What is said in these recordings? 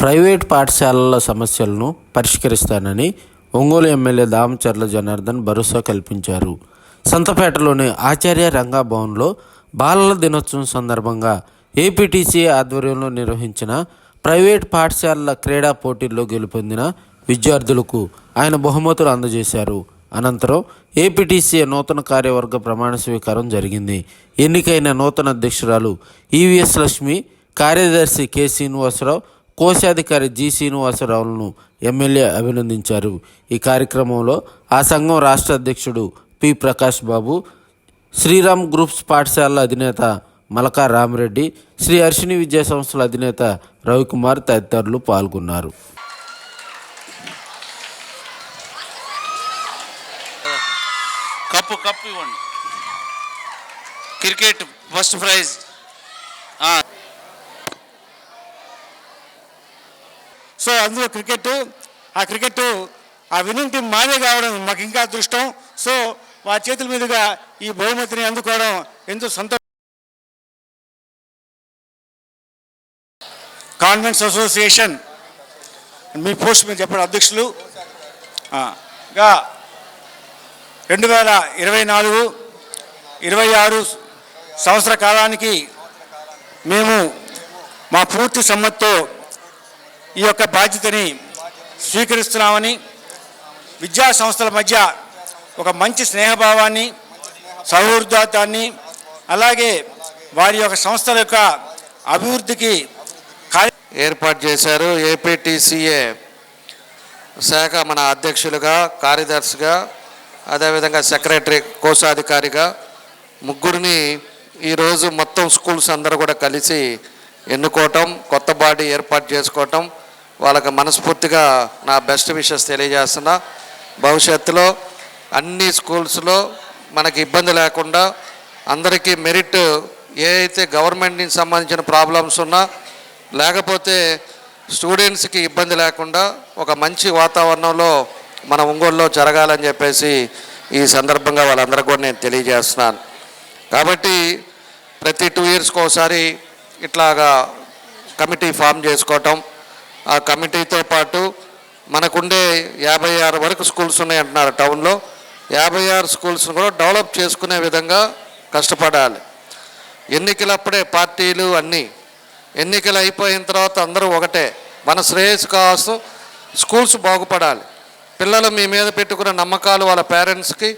Private పాఠశాలల సమస్యలను పరిష్కరిస్తానని ఒంగోలు ఎమ్మెల్యే దామచర్ల జనార్దన్ భరోసా కల్పించారు. సంతపేటలోని ఆచార్య రంగాభవన్లో బాలల దినోత్సవం సందర్భంగా ఏపీటీసీ ఆధ్వర్యంలో నిర్వహించిన ప్రైవేట్ పాఠశాలల క్రీడా పోటీల్లో గెలుపొందిన విద్యార్థులకు ఆయన బహుమతులు అందజేశారు. అనంతరం ఏపీటీసీ నూతన కార్యవర్గ ప్రమాణ స్వీకారం జరిగింది. ఎన్నికైన నూతన అధ్యక్షురాలు ఈవీఎస్ లక్ష్మి కార్యదర్శి కె శ్రీనివాసరావు కోశాధికారి జి శ్రీనివాసరావులను ఎమ్మెల్యే అభినందించారు. ఈ కార్యక్రమంలో ఆ సంఘం రాష్ట్ర అధ్యక్షుడు పి ప్రకాష్ బాబు శ్రీరామ్ గ్రూప్స్ పాఠశాలల అధినేత మలకా రామరెడ్డి శ్రీ హర్షిని విద్యా సంస్థల అధినేత రవికుమార్ తదితరులు పాల్గొన్నారు. కప్పు కప్పు ఇవ్వండి. Cricket first prize. సో అందులో క్రికెట్ ఆ క్రికెట్ ఆ విన్నింగ్ టీం మాదే కావడం మాకు ఇంకా అదృష్టం. సో వారి చేతుల మీదుగా ఈ బహుమతిని అందుకోవడం ఎంతో సంతోషం. కాన్వెంట్స్ అసోసియేషన్ మీ పోస్ట్ మీద చెప్పడం అధ్యక్షులు. గా రెండు వేల ఇరవై నాలుగు ఇరవై ఆరు సంవత్సర కాలానికి మేము మా పూర్తి సమ్మతితో ఈ యొక్క బాధ్యతని స్వీకరిస్తున్నామని విద్యా సంస్థల మధ్య ఒక మంచి స్నేహభావాన్ని సౌహృదాన్ని అలాగే వారి యొక్క సంస్థల యొక్క అభివృద్ధికి ఏర్పాటు చేశారు ఏపీటీసీఏ శాఖ మన అధ్యక్షులుగా కార్యదర్శిగా అదేవిధంగా సెక్రటరీ కోశాధికారిగా ముగ్గురిని ఈరోజు మొత్తం స్కూల్స్ అందరూ కూడా కలిసి ఎన్నుకోవటం కొత్త బాడీ ఏర్పాటు చేసుకోవటం వాళ్ళకి మనస్ఫూర్తిగా నా బెస్ట్ విషెస్ తెలియజేస్తున్నా. భవిష్యత్తులో అన్ని స్కూల్స్లో మనకి ఇబ్బంది లేకుండా అందరికీ మెరిట్ ఏ అయితే గవర్నమెంట్కి సంబంధించిన ప్రాబ్లమ్స్ ఉన్నా లేకపోతే స్టూడెంట్స్కి ఇబ్బంది లేకుండా ఒక మంచి వాతావరణంలో మన ఒంగోలులో జరగాలని చెప్పేసి ఈ సందర్భంగా వాళ్ళందరికీ కూడా నేను తెలియజేస్తున్నాను. కాబట్టి ప్రతి టూ ఇయర్స్కి ఒకసారి ఇట్లాగా కమిటీ ఫామ్ చేసుకోవటం ఆ కమిటీతో పాటు మనకుండే యాభై ఆరు వరకు స్కూల్స్ ఉన్నాయి అంటున్నారు టౌన్లో. యాభై ఆరు స్కూల్స్ని కూడా డెవలప్ చేసుకునే విధంగా కష్టపడాలి. ఎన్నికలప్పుడే పార్టీలు అన్నీ ఎన్నికలు అయిపోయిన తర్వాత అందరూ ఒకటే మన శ్రేయస్సు కావాల్సిన స్కూల్స్ బాగుపడాలి. పిల్లలు మీ మీద పెట్టుకున్న నమ్మకాలు వాళ్ళ పేరెంట్స్కి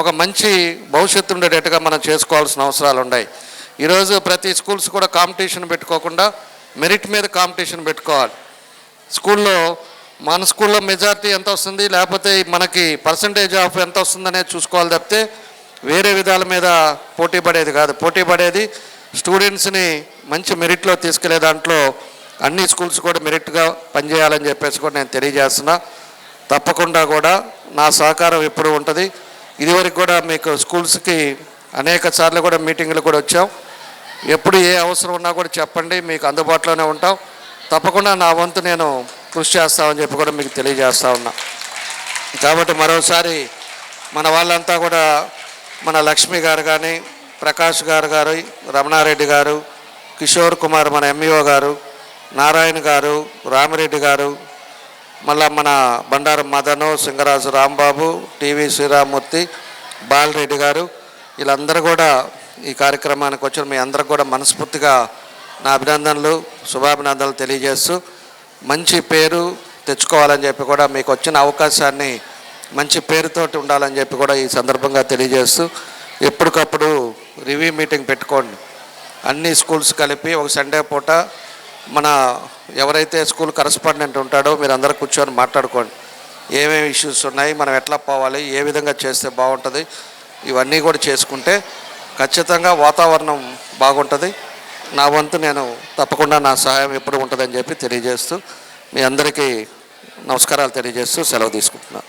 ఒక మంచి భవిష్యత్తు ఉండేటట్టుగా మనం చేసుకోవాల్సిన అవసరాలు ఉన్నాయి ఈరోజు ప్రతి స్కూల్స్ కూడా కాంపిటీషన్ పెట్టుకోకుండా మెరిట్ మీద కాంపిటీషన్ పెట్టుకోవాలి. స్కూల్లో మన స్కూల్లో మెజారిటీ ఎంత వస్తుంది లేకపోతే మనకి పర్సంటేజ్ ఆఫ్ ఎంత వస్తుందనేది చూసుకోవాలి తప్పితే వేరే విధాల మీద పోటీ పడేది కాదు. పోటీ పడేది స్టూడెంట్స్ని మంచి మెరిట్లో తీసుకెళ్ళే దాంట్లో అన్ని స్కూల్స్ కూడా మెరిట్గా పనిచేయాలని చెప్పేసి కూడా నేను తెలియజేస్తున్నా. తప్పకుండా కూడా నా సహకారం ఎప్పుడు ఉంటుంది. ఇదివరకు కూడా మీకు స్కూల్స్కి అనేక సార్లు కూడా మీటింగ్లు కూడా వచ్చాం. ఎప్పుడు ఏ అవసరం ఉన్నా కూడా చెప్పండి మీకు అందుబాటులోనే ఉంటాం. తప్పకుండా నా వంతు నేను కృషి చేస్తామని చెప్పి కూడా మీకు తెలియజేస్తా ఉన్నా. కాబట్టి మరోసారి మన వాళ్ళంతా కూడా మన లక్ష్మి గారు కానీ ప్రకాష్ గారు గారు రమణారెడ్డి గారు కిషోర్ కుమార్ మన ఎంఈఓ గారు నారాయణ గారు రామిరెడ్డి గారు మళ్ళా మన బండారు మదను సింగరాజు రాంబాబు టీవీ శ్రీరామూర్తి బాలరెడ్డి గారు వీళ్ళందరూ కూడా ఈ కార్యక్రమానికి వచ్చిన మీ అందరికి కూడా మనస్ఫూర్తిగా నా అభినందనలు శుభాభినందనలు తెలియజేస్తూ మంచి పేరు తెచ్చుకోవాలని చెప్పి కూడా మీకు వచ్చిన అవకాశాన్ని మంచి పేరుతోటి ఉండాలని చెప్పి కూడా ఈ సందర్భంగా తెలియజేస్తూ ఎప్పటికప్పుడు రివ్యూ మీటింగ్ పెట్టుకోండి. అన్ని స్కూల్స్ కలిపి ఒక సండే పూట మన ఎవరైతే స్కూల్ కరస్పాండెంట్ ఉంటాడో మీరు అందరూ కూర్చొని మాట్లాడుకోండి. ఏమేమి ఇష్యూస్ ఉన్నాయి మనం ఎట్లా పోవాలి ఏ విధంగా చేస్తే బాగుంటుంది ఇవన్నీ కూడా చేసుకుంటే ఖచ్చితంగా వాతావరణం బాగుంటుంది. నా వంతు నేను తప్పకుండా నా సహాయం ఎప్పుడు ఉంటుందని చెప్పి తెలియజేస్తూ మీ అందరికీ నమస్కారాలు తెలియజేస్తూ సెలవు తీసుకుంటున్నాను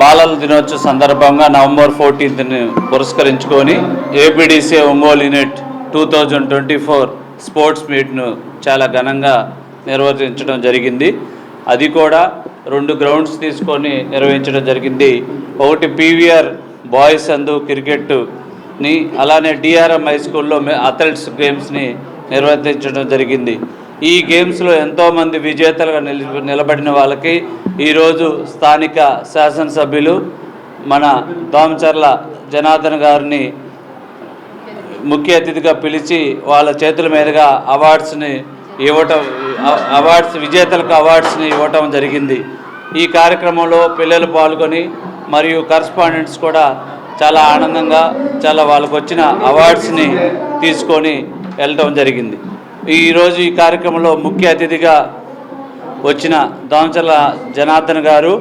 బాలల దినోత్సవ సందర్భంగా నవంబర్ ఫోర్టీన్త్ని పురస్కరించుకొని APDC Ongole unit two thousand twenty four sports మీట్ను చాలా ఘనంగా నిర్వహించడం జరిగింది. అది కూడా రెండు గ్రౌండ్స్ తీసుకొని నిర్వహించడం జరిగింది. ఒకటి పీవీఆర్ బాయ్స్ అందు క్రికెట్ని అలానే డిఆర్ఎం హై స్కూల్లో అథ్లెట్స్ గేమ్స్ని నిర్వర్తించడం జరిగింది. ఈ గేమ్స్లో ఎంతోమంది విజేతలుగా నిలి నిలబడిన వాళ్ళకి ఈరోజు స్థానిక శాసనసభ్యులు మన దోమచర్ల జనార్దన్ గారిని ముఖ్య అతిథిగా పిలిచి వాళ్ళ చేతుల మీదుగా అవార్డ్స్ని ఇవ్వటం అవార్డ్స్ విజేతలకు అవార్డ్స్ని ఇవ్వటం జరిగింది. ఈ కార్యక్రమంలో పిల్లలు పాల్గొని మరియు కరస్పాండెంట్స్ కూడా చాలా ఆనందంగా చాలా వాళ్ళకు వచ్చిన అవార్డ్స్ని తీసుకొని వెళ్ళటం జరిగింది. ఈరోజు ఈ కార్యక్రమంలో ముఖ్య అతిథిగా వచ్చిన దామచర్ల జనార్దన్ గారు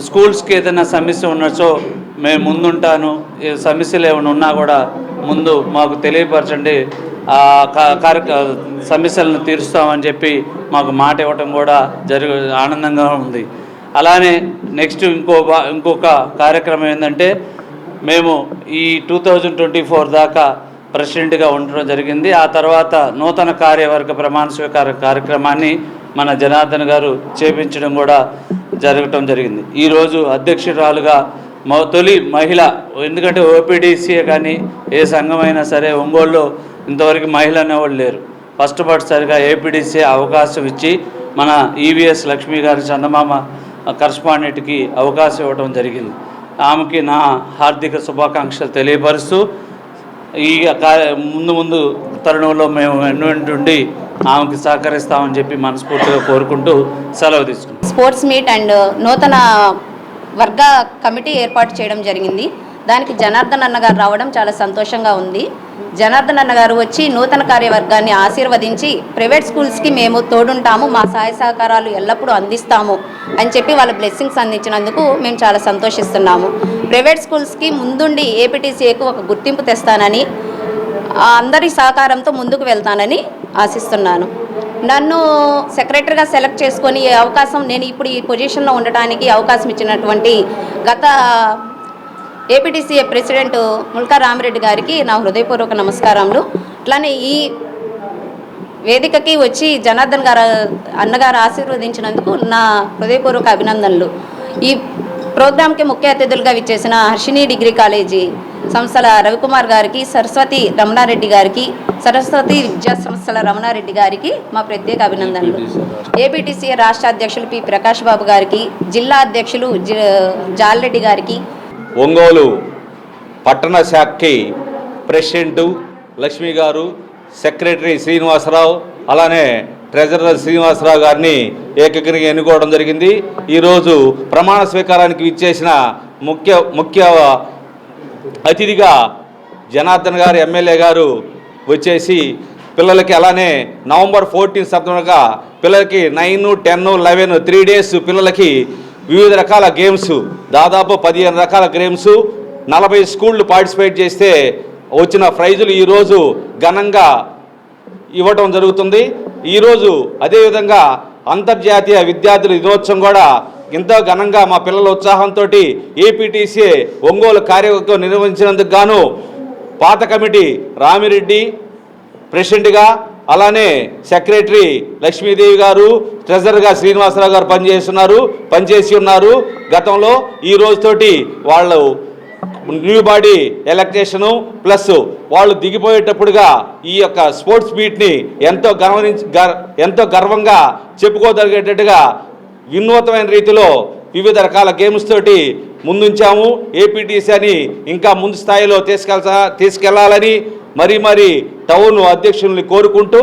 స్కూల్స్కి ఏదైనా సమస్య ఉన్నచో మేము ముందుంటాను ఏ సమస్యలు ఏమైనా ఉన్నా కూడా ముందు మాకు తెలియపరచండి ఆ కా- కార్య సమస్యలను తీరుస్తామని చెప్పి మాకు మాట ఇవ్వటం కూడా జరుగు ఆనందంగా ఉంది. అలానే నెక్స్ట్ ఇంకో ఇంకొక కార్యక్రమం ఏంటంటే మేము ఈ టూ థౌజండ్ ట్వంటీ ఫోర్ దాకా ప్రెసిడెంట్గా ఉండడం జరిగింది. ఆ తర్వాత నూతన కార్యవర్గ ప్రమాణ స్వీకార కార్యక్రమాన్ని మన జనార్దన్ గారు చేపించడం కూడా జరగటం జరిగింది. ఈరోజు అధ్యక్షురాలుగా తొలి మహిళ ఎందుకంటే ఓపీడీసీఏ కానీ ఏ సంఘం అయినా సరే ఒంగోలులో ఇంతవరకు మహిళ అనేవాళ్ళు లేరు. ఫస్ట్ సరిగా ఏపీడీసీ అవకాశం ఇచ్చి మన ఈవీఎస్ లక్ష్మి గారి చందమామ కరస్పాండెంట్కి అవకాశం ఇవ్వడం జరిగింది. ఆమెకి నా హార్దిక శుభాకాంక్షలు తెలియపరుస్తూ ఈ ముందు ముందు తరుణంలో మేము ఎన్నుండి ఆమెకి సహకరిస్తామని చెప్పి మనస్ఫూర్తిగా కోరుకుంటూ సెలవు తీసుకుంటాం స్పోర్ట్స్ మీట్ అండ్ నూతన వర్గ కమిటీ ఏర్పాటు చేయడం జరిగింది. దానికి జనార్దన్ అన్న గారు రావడం చాలా సంతోషంగా ఉంది. జనార్దన్ అన్న గారు వచ్చి నూతన కార్యవర్గాన్ని ఆశీర్వదించి ప్రైవేట్ స్కూల్స్కి మేము తోడుంటాము మా సహాయ సహకారాలు ఎల్లప్పుడూ అందిస్తాము అని చెప్పి వాళ్ళ బ్లెస్సింగ్స్ అందించినందుకు మేము చాలా సంతోషిస్తున్నాము. ప్రైవేట్ స్కూల్స్కి ముందుండి ఏపీటీసీఏకు ఒక గుర్తింపు తెస్తానని అందరి సహకారంతో ముందుకు వెళ్తానని ఆశిస్తున్నాను. నన్ను సెక్రటరీగా సెలెక్ట్ చేసుకొని అవకాశం నేను ఇప్పుడు ఈ పొజిషన్లో ఉండటానికి అవకాశం ఇచ్చినటువంటి గత ఏపీటీసీ ప్రెసిడెంట్ ముల్కా రామిరెడ్డి గారికి నా హృదయపూర్వక నమస్కారములు. అట్లానే ఈ వేదికకి వచ్చి జనార్దన్ గారు అన్నగారు ఆశీర్వదించినందుకు నా హృదయపూర్వక అభినందనలు. ఈ ప్రోగ్రాంకి ముఖ్య అతిథులుగా విచ్చేసిన హర్షిని డిగ్రీ కాలేజీ సంస్థల రవికుమార్ గారికి సరస్వతి రమణారెడ్డి గారికి సరస్వతి విద్యా సంస్థల రమణారెడ్డి గారికి మా ప్రత్యేక అభినందనలు. ఏపీటీసీ రాష్ట్ర అధ్యక్షులు పి ప్రకాష్ బాబు గారికి జిల్లా అధ్యక్షులు జి జాలరెడ్డి గారికి ఒంగోలు పట్టణ శాఖకి ప్రెసిడెంటు లక్ష్మి గారు సెక్రటరీ శ్రీనివాసరావు అలానే ట్రెజరర్ శ్రీనివాసరావు గారిని ఏకగ్రీగా ఎన్నుకోవడం జరిగింది. ఈరోజు ప్రమాణ స్వీకారానికి ఇచ్చేసిన ముఖ్య ముఖ్య అతిథిగా జనార్దన్ గారు ఎమ్మెల్యే గారు వచ్చేసి పిల్లలకి అలానే నవంబర్ ఫోర్టీన్ సందర్భంగా పిల్లలకి nine ten eleven three days పిల్లలకి వివిధ రకాల గేమ్స్ దాదాపు పదిహేను రకాల గేమ్స్ నలభై స్కూళ్ళు పార్టిసిపేట్ చేస్తే వచ్చిన ప్రైజులు ఈరోజు ఘనంగా ఇవ్వటం జరుగుతుంది. ఈరోజు అదేవిధంగా అంతర్జాతీయ విద్యార్థుల దినోత్సవం కూడా ఎంతో ఘనంగా మా పిల్లల ఉత్సాహంతో ఏపీటీసీ ఒంగోలు కార్యవర్గం నిర్వహించినందుకు గాను పాత కమిటీ రామిరెడ్డి ప్రెసిడెంట్గా అలానే సెక్రటరీ లక్ష్మీదేవి గారు ట్రెజరర్గా శ్రీనివాసరావు గారు పనిచేస్తున్నారు పనిచేసి ఉన్నారు. గతంలో ఈ రోజుతోటి వాళ్ళు న్యూ బాడీ ఎలక్టేషను ప్లస్ వాళ్ళు దిగిపోయేటప్పుడుగా ఈ యొక్క స్పోర్ట్స్ మీట్ని ఎంతో గర్వనించి ఎంతో గర్వంగా చెప్పుకోదలిగేటట్టుగా వినూతమైన రీతిలో వివిధ రకాల గేమ్స్ తోటి ముందుంచాము. ఏపీటీసీ అని ఇంకా ముందు స్థాయిలో తీసుకెళ్తా తీసుకెళ్ళాలని మరి మరి టౌన్ అధ్యక్షుల్ని కోరుకుంటూ